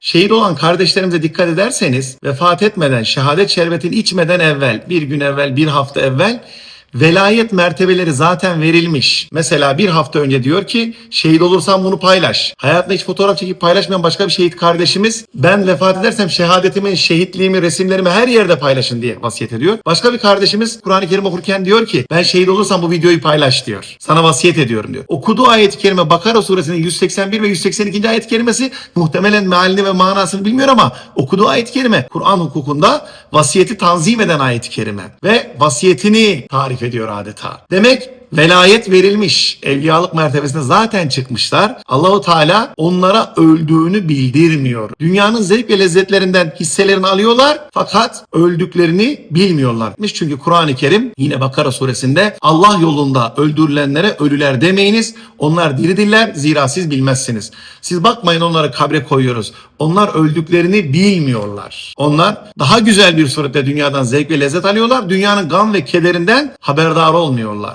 Şehit olan kardeşlerimize dikkat ederseniz vefat etmeden, şehadet şerbetini içmeden evvel, bir gün evvel, bir hafta evvel velayet mertebeleri zaten verilmiş. Mesela bir hafta önce diyor ki şehit olursam bunu paylaş. Hayatında hiç fotoğraf çekip paylaşmayan başka bir şehit kardeşimiz ben vefat edersem şehadetimi, şehitliğimi, resimlerimi her yerde paylaşın diye vasiyet ediyor. Başka bir kardeşimiz Kur'an-ı Kerim okurken diyor ki ben şehit olursam bu videoyu paylaş diyor. Sana vasiyet ediyorum diyor. Okuduğu ayet-i kerime Bakara suresinin 181 ve 182. ayet-i kerimesi muhtemelen mealini ve manasını bilmiyor ama okuduğu ayet-i kerime Kur'an hukukunda vasiyeti tanzim eden ayet-i kerime ve vasiyetini tarif ediyor adeta. Demek velayet verilmiş. Evliyalık mertebesine zaten çıkmışlar. Allahu Teala onlara öldüğünü bildirmiyor. Dünyanın zevk ve lezzetlerinden hisselerini alıyorlar fakat öldüklerini bilmiyorlarmış. Çünkü Kur'an-ı Kerim yine Bakara suresinde Allah yolunda öldürülenlere ölüler demeyiniz. Onlar diridirler zira siz bilmezsiniz. Siz bakmayın onları kabre koyuyoruz. Onlar öldüklerini bilmiyorlar. Onlar daha güzel bir surette dünyadan zevk ve lezzet alıyorlar. Dünyanın gam ve kederinden haberdar olmuyorlar.